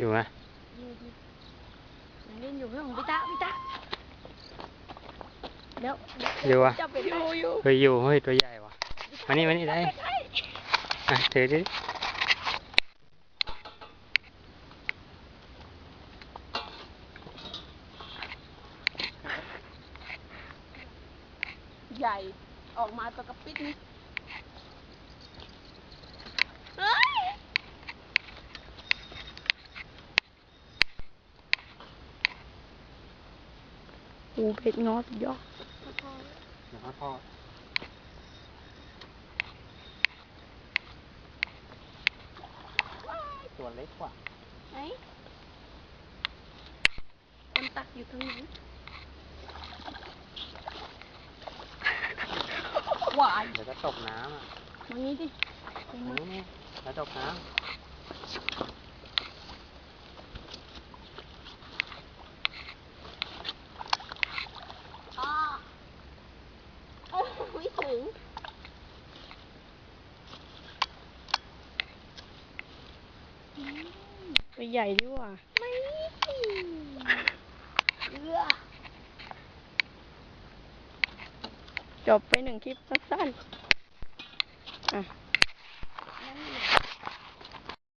อยู่ไหมอยู่ดิยังเล่นอยู่เรื่องของพี่ตาพี่ตาเดี๋ยวอยู่อะจับเป็ดอยู่อยู่เฮ้ยอยู่เฮ้ยตัวใหญ่ว่ะมานี่มานี่ได้อะถือดิใหญ่ออกมาตัวกระปิดนี่ โอ้เป็ดงอสุดยอดเดี๋ยวพ่อตัวเล็กกว่าไหนคนตักอยู่ตรงไหนหวานเดี๋ยวก็ตกน้ำอะ มางี้ดิลงมานี่นี่แล้วตกน้อ่าโอ้ไม่ถึง ตัวใหญ่ดีว่ะไม่เลือจบไปหนึ่งคลิปสั้นๆอะ